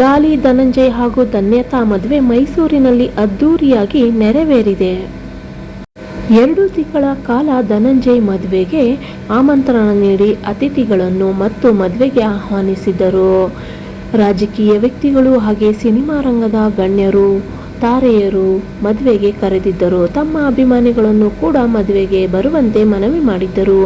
ಡಾಲಿ, ಧನಂಜಯ್ ಹಾಗೂ ಧನ್ಯತಾ ಮದುವೆ ಮೈಸೂರಿನಲ್ಲಿ ಅದ್ದೂರಿಯಾಗಿ ನೆರವೇರಿದೆ. ಎರಡು ತಿಂಗಳ ಕಾಲ ಧನಂಜಯ್ ಮದುವೆಗೆ ಆಮಂತ್ರಣ ನೀಡಿ ಅತಿಥಿಗಳನ್ನು ಮತ್ತು ಮದುವೆಗೆ ಆಹ್ವಾನಿಸಿದರು. ರಾಜಕೀಯ ವ್ಯಕ್ತಿಗಳು ಹಾಗೆ ಸಿನಿಮಾ ರಂಗದ ಗಣ್ಯರು ತಾರೆಯರು ಮದುವೆಗೆ ಕರೆದಿದ್ದರು. ತಮ್ಮ ಅಭಿಮಾನಿಗಳನ್ನು ಕೂಡ ಮದುವೆಗೆ ಬರುವಂತೆ ಮನವಿ ಮಾಡಿದ್ದರು.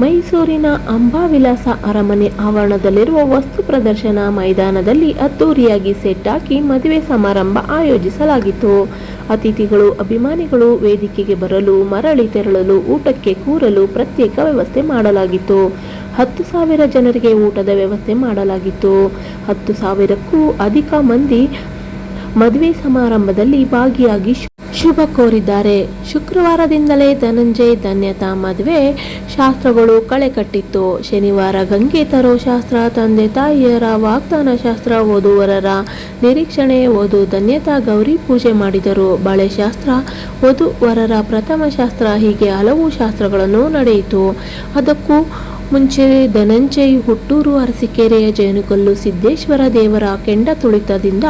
ಮೈಸೂರಿನ ಅಂಬಾವಿಲಾಸ ಅರಮನೆ ಆವರಣದಲ್ಲಿರುವ ವಸ್ತು ಪ್ರದರ್ಶನ ಮೈದಾನದಲ್ಲಿ ಅದ್ದೂರಿಯಾಗಿ ಸೆಟ್ ಹಾಕಿ ಮದುವೆ ಸಮಾರಂಭ ಆಯೋಜಿಸಲಾಗಿತ್ತು. ಅತಿಥಿಗಳು, ಅಭಿಮಾನಿಗಳು ವೇದಿಕೆಗೆ ಬರಲು, ಮರಳಿ ತೆರಳಲು, ಊಟಕ್ಕೆ ಕೂರಲು ಪ್ರತ್ಯೇಕ ವ್ಯವಸ್ಥೆ ಮಾಡಲಾಗಿತ್ತು. ಹತ್ತು ಸಾವಿರ ಜನರಿಗೆ ಊಟದ ವ್ಯವಸ್ಥೆ ಮಾಡಲಾಗಿತ್ತು. ಹತ್ತು ಸಾವಿರಕ್ಕೂ ಅಧಿಕ ಮಂದಿ ಮದುವೆ ಸಮಾರಂಭದಲ್ಲಿ ಭಾಗಿಯಾಗಿ ಶುಭ ಕೋರಿದ್ದಾರೆ. ಶುಕ್ರವಾರದಿಂದಲೇ ಧನಂಜಯ್ ಧನ್ಯತಾ ಮದುವೆ ಶಾಸ್ತ್ರಗಳು ಕಳೆ ಕಟ್ಟಿತ್ತು ಶನಿವಾರ ಗಂಗೆ ತರೋ ಶಾಸ್ತ್ರ, ತಂದೆ ತಾಯಿಯರ ವಾಗ್ದಾನ ಶಾಸ್ತ್ರ ಓದುವರರ ನಿರೀಕ್ಷಣೆ ಓದು ಧನ್ಯತಾ ಗೌರಿ ಪೂಜೆ ಮಾಡಿದರು. ಬಳೆ ಶಾಸ್ತ್ರ, ವಧುವರರ ಪ್ರಥಮ ಶಾಸ್ತ್ರ ಹೀಗೆ ಹಲವು ಶಾಸ್ತ್ರಗಳನ್ನು ನಡೆಯಿತು. ಅದಕ್ಕೂ ಮುಂಚೆ ಧನಂಜಯ್ ಹುಟ್ಟೂರು ಅರಸಿಕೆರೆಯ ಜೇನುಕಲ್ಲು ಸಿದ್ದೇಶ್ವರ ದೇವರ ಕೆಂಡ ತುಳಿತದಿಂದ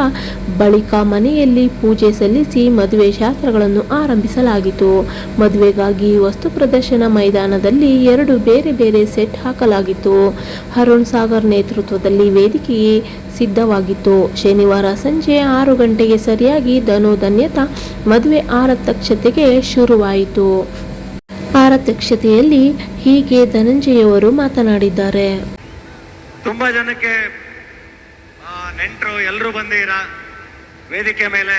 ಬಳಿಕ ಮನೆಯಲ್ಲಿ ಪೂಜೆ ಸಲ್ಲಿಸಿ ಮದುವೆ ಶಾಸ್ತ್ರಗಳನ್ನು ಆರಂಭಿಸಲಾಗಿತು ಮದುವೆಗಾಗಿ ವಸ್ತು ಪ್ರದರ್ಶನ ಮೈದಾನದಲ್ಲಿ ಎರಡು ಬೇರೆ ಬೇರೆ ಸೆಟ್ ಹಾಕಲಾಗಿತ್ತು. ಅರುಣ್ ಸಾಗರ್ ನೇತೃತ್ವದಲ್ಲಿ ವೇದಿಕೆಯೇ ಸಿದ್ಧವಾಗಿತ್ತು. ಶನಿವಾರ ಸಂಜೆ ಆರು ಗಂಟೆಗೆ ಸರಿಯಾಗಿ ಧನು ಮದುವೆ ಆರತಕ್ಷತೆಗೆ ಶುರುವಾಯಿತು. ಆರತಕ್ಷತೆಯಲ್ಲಿ ಹೀಗೆ ಧನಂಜಯವರು ಮಾತನಾಡಿದ್ದಾರೆ. ತುಂಬಾ ಜನಕ್ಕೆ ನೆಂಟರು ಎಲ್ಲರೂ ಬಂದಿರ ವೇದಿಕೆ ಮೇಲೆ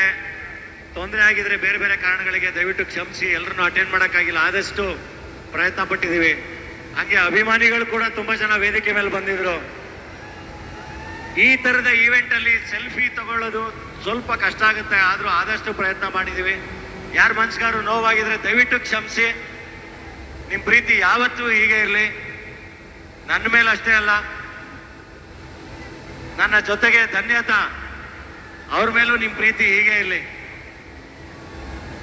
ತೊಂದರೆ ಆಗಿದ್ರೆ ಬೇರೆ ಬೇರೆ ಕಾರಣಗಳಿಗೆ ದಯವಿಟ್ಟು ಕ್ಷಮಿಸಿ ಎಲ್ಲರನ್ನು ಅಟೆಂಡ್ ಮಾಡೋಕ್ಕಾಗಿಲ್ಲ. ಆದಷ್ಟು ಪ್ರಯತ್ನ ಪಟ್ಟಿದ್ದೀವಿ. ಹಾಗೆ ಅಭಿಮಾನಿಗಳು ಕೂಡ ತುಂಬ ಜನ ವೇದಿಕೆ ಮೇಲೆ ಬಂದಿದ್ರು. ಈ ಥರದ ಈವೆಂಟಲ್ಲಿ ಸೆಲ್ಫಿ ತಗೊಳ್ಳೋದು ಸ್ವಲ್ಪ ಕಷ್ಟ ಆಗುತ್ತೆ. ಆದರೂ ಆದಷ್ಟು ಪ್ರಯತ್ನ ಮಾಡಿದ್ದೀವಿ. ಯಾರ ಮನ್ಸ್ಗಾರು ನೋವಾಗಿದ್ರೆ ದಯವಿಟ್ಟು ಕ್ಷಮಿಸಿ. ನಿಮ್ಮ ಪ್ರೀತಿ ಯಾವತ್ತೂ ಹೀಗೆ ಇರಲಿ. ನನ್ನ ಮೇಲೆ ಅಷ್ಟೇ ಅಲ್ಲ. ನನ್ನ ಜೊತೆಗೆ ಧನ್ಯತಾ, ಅವ್ರ ಮೇಲೂ ನಿಮ್ಮ ಪ್ರೀತಿ ಹೀಗೆ ಇರಲಿ.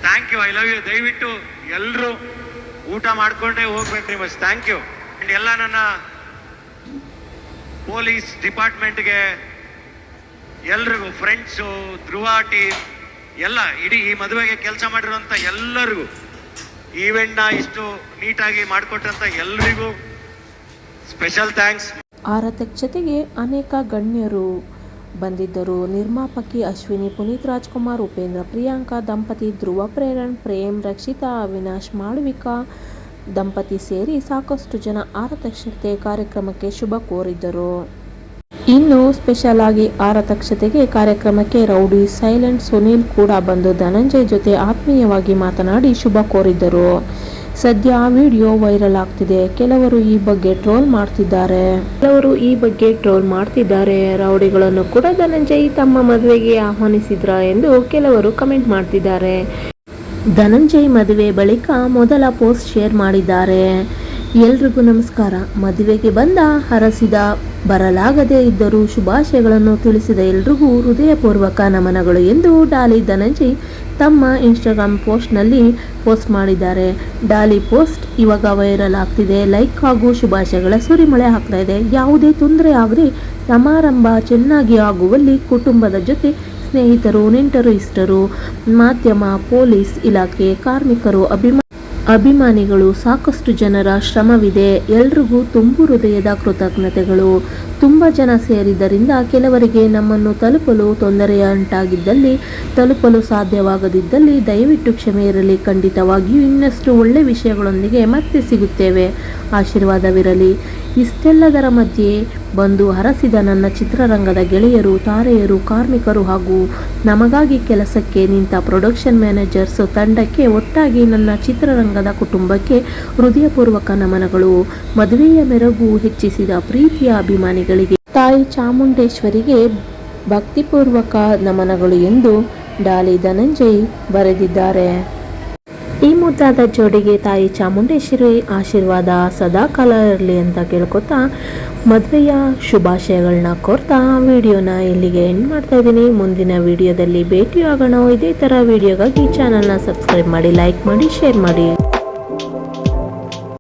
Thank you I love you ದಯವಿಟ್ಟು ಎಲ್ಲರೂ ಊಟ ಮಾಡಿಕೊಂಡೇ ಹೋಗ್ಬೇಕ್ರಿ ನೀವು ಥ್ಯಾಂಕ್ ಯು ಎಲ್ಲ ನನ್ನ ಪೊಲೀಸ್ ಡಿಪಾರ್ಟ್ಮೆಂಟ್ಗೆ ಎಲ್ರಿಗೂ ಫ್ರೆಂಡ್ಸು ಧ್ರುವ ಟೀಮ್ ಎಲ್ಲ, ಇಡೀ ಈ ಮದುವೆಗೆ ಕೆಲಸ ಮಾಡಿರೋಂಥ ಎಲ್ಲರಿಗೂ. ಈವೆಂಟ್ನ ಇಷ್ಟು ನೀಟಾಗಿ ಮಾಡಿಕೊಟ್ಟಂಥ ಎಲ್ರಿಗೂ ಸ್ಪೆಷಲ್ ಥ್ಯಾಂಕ್ಸ್ ಆರತಕ್ಷತೆಗೆ ಅನೇಕ ಗಣ್ಯರು ಬಂದಿದ್ದರು. ನಿರ್ಮಾಪಕಿ ಅಶ್ವಿನಿ, ಪುನೀತ್ ರಾಜ್ಕುಮಾರ್, ಉಪೇಂದ್ರ ಪ್ರಿಯಾಂಕಾ, ದಂಪತಿ ಧ್ರುವ ಪ್ರೇರಣ್ ಪ್ರೇಮ್, ರಕ್ಷಿತಾ, ಅವಿನಾಶ್, ಮಾಳವಿಕಾ ದಂಪತಿ ಸೇರಿ ಸಾಕಷ್ಟು ಜನ ಆರತಕ್ಷತೆ ಕಾರ್ಯಕ್ರಮಕ್ಕೆ ಶುಭ ಕೋರಿದ್ದರು. ಇನ್ನು ಸ್ಪೆಷಲ್ ಆಗಿ ಆರತಕ್ಷತೆಗೆ ಕಾರ್ಯಕ್ರಮಕ್ಕೆ ರೌಡಿ ಸೈಲೆಂಟ್ ಸುನೀಲ್ ಕೂಡ ಬಂದು ಧನಂಜಯ್ ಜೊತೆ ಆತ್ಮೀಯವಾಗಿ ಮಾತನಾಡಿ ಶುಭ ಕೋರಿದ್ದರು. ಸದ್ಯ ವಿಡಿಯೋ ವೈರಲ್ ಆಗ್ತಿದೆ. ಕೆಲವರು ಈ ಬಗ್ಗೆ ಟ್ರೋಲ್ ಮಾಡ್ತಿದ್ದಾರೆ. ಕೆಲವರು ಈ ಬಗ್ಗೆ ಟ್ರೋಲ್ ಮಾಡ್ತಿದ್ದಾರೆ. ರೌಡಿಗಳನ್ನು ಕೂಡ ಧನಂಜಯ್ ತಮ್ಮ ಮದುವೆಗೆ ಆಹ್ವಾನಿಸಿದ್ರ ಎಂದು ಕೆಲವರು ಕಮೆಂಟ್ ಮಾಡ್ತಿದ್ದಾರೆ. ಧನಂಜಯ್ ಮದುವೆ ಬಳಿಕ ಮೊದಲ ಪೋಸ್ಟ್ ಶೇರ್ ಮಾಡಿದ್ದಾರೆ. ಎಲ್ರಿಗೂ ನಮಸ್ಕಾರ. ಮದುವೆಗೆ ಬಂದ, ಹರಸಿದ, ಬರಲಾಗದೇ ಇದ್ದರೂ ಶುಭಾಶಯಗಳನ್ನು ತಿಳಿಸಿದ ಎಲ್ರಿಗೂ ಹೃದಯಪೂರ್ವಕ ನಮನಗಳು ಎಂದು ಡಾಲಿ ಧನಂಜಯ್ ತಮ್ಮ ಇನ್ಸ್ಟಾಗ್ರಾಮ್ ಪೋಸ್ಟ್ನಲ್ಲಿ ಪೋಸ್ಟ್ ಮಾಡಿದ್ದಾರೆ. ಡಾಲಿ ಪೋಸ್ಟ್ ಇವಾಗ ವೈರಲ್ ಆಗ್ತಿದೆ. ಲೈಕ್ ಹಾಗೂ ಶುಭಾಶಯಗಳ ಸುರಿಮಳೆ ಆಗ್ತಾ ಇದೆ. ಯಾವುದೇ ತೊಂದರೆ ಆಗದೆ ಸಮಾರಂಭ ಚೆನ್ನಾಗಿ ಆಗುವಲ್ಲಿ ಕುಟುಂಬದ ಜೊತೆ ಸ್ನೇಹಿತರು, ನೆಂಟರು ಇಷ್ಟರು, ಮಾಧ್ಯಮ, ಪೊಲೀಸ್ ಇಲಾಖೆ ಕಾರ್ಮಿಕರು ಅಭಿಮಾ ಅಭಿಮಾನಿಗಳು ಸಾಕಷ್ಟು ಜನರ ಶ್ರಮವಿದೆ. ಎಲ್ರಿಗೂ ತುಂಬು ಹೃದಯದ ಕೃತಜ್ಞತೆಗಳು. ತುಂಬ ಜನ ಸೇರಿದ್ದರಿಂದ ಕೆಲವರಿಗೆ ನಮ್ಮನ್ನು ತಲುಪಲು ತೊಂದರೆಯುಂಟಾಗಿದ್ದಲ್ಲಿ, ತಲುಪಲು ಸಾಧ್ಯವಾಗದಿದ್ದಲ್ಲಿ ದಯವಿಟ್ಟು ಕ್ಷಮೆ ಇರಲಿ. ಖಂಡಿತವಾಗಿಯೂ ಇನ್ನಷ್ಟು ಒಳ್ಳೆ ವಿಷಯಗಳೊಂದಿಗೆ ಮತ್ತೆ ಸಿಗುತ್ತೇವೆ. ಆಶೀರ್ವಾದವಿರಲಿ. ಇಷ್ಟೆಲ್ಲದರ ಮಧ್ಯೆ ಬಂದು ಹರಸಿದ ನನ್ನ ಚಿತ್ರರಂಗದ ಗೆಳೆಯರು, ತಾರೆಯರು, ಕಾರ್ಮಿಕರು ಹಾಗೂ ನಮಗಾಗಿ ಕೆಲಸಕ್ಕೆ ನಿಂತ ಪ್ರೊಡಕ್ಷನ್ ಮ್ಯಾನೇಜರ್ಸ್ ತಂಡಕ್ಕೆ ಒಟ್ಟಾಗಿ ನನ್ನ ಚಿತ್ರರಂಗದ ಕುಟುಂಬಕ್ಕೆ ಹೃದಯಪೂರ್ವಕ ನಮನಗಳು. ಮದುವೆಯ ಮೆರಗು ಹೆಚ್ಚಿಸಿದ ಪ್ರೀತಿಯ ತಾಯಿ ಚಾಮುಂಡೇಶ್ವರಿಗೆ ಭಕ್ತಿಪೂರ್ವಕ ನಮನಗಳು ಎಂದು ಡಾಲಿ ಧನಂಜಯ್ ಬರೆದಿದ್ದಾರೆ. ಈ ಮುದ್ದಾದ ಜೋಡಿಗೆ ತಾಯಿ ಚಾಮುಂಡೇಶ್ವರಿ ಆಶೀರ್ವಾದ ಸದಾ ಕಾಲ ಇರಲಿ ಅಂತ ಕೇಳ್ಕೊತಾ ಮದುವೆಯ ಶುಭಾಶಯಗಳನ್ನ ಕೋರ್ತಾ ವಿಡಿಯೋನ ಇಲ್ಲಿಗೆ ಎಂಡ್ ಮಾಡ್ತಾ ಇದ್ದೀನಿ. ಮುಂದಿನ ವಿಡಿಯೋದಲ್ಲಿ ಭೇಟಿಯಾಗೋಣ. ಇದೇ ಥರ ವಿಡಿಯೋಗಾಗಿ ಚಾನಲ್ನ ಸಬ್ಸ್ಕ್ರೈಬ್ ಮಾಡಿ ಲೈಕ್ ಮಾಡಿ ಶೇರ್ ಮಾಡಿ.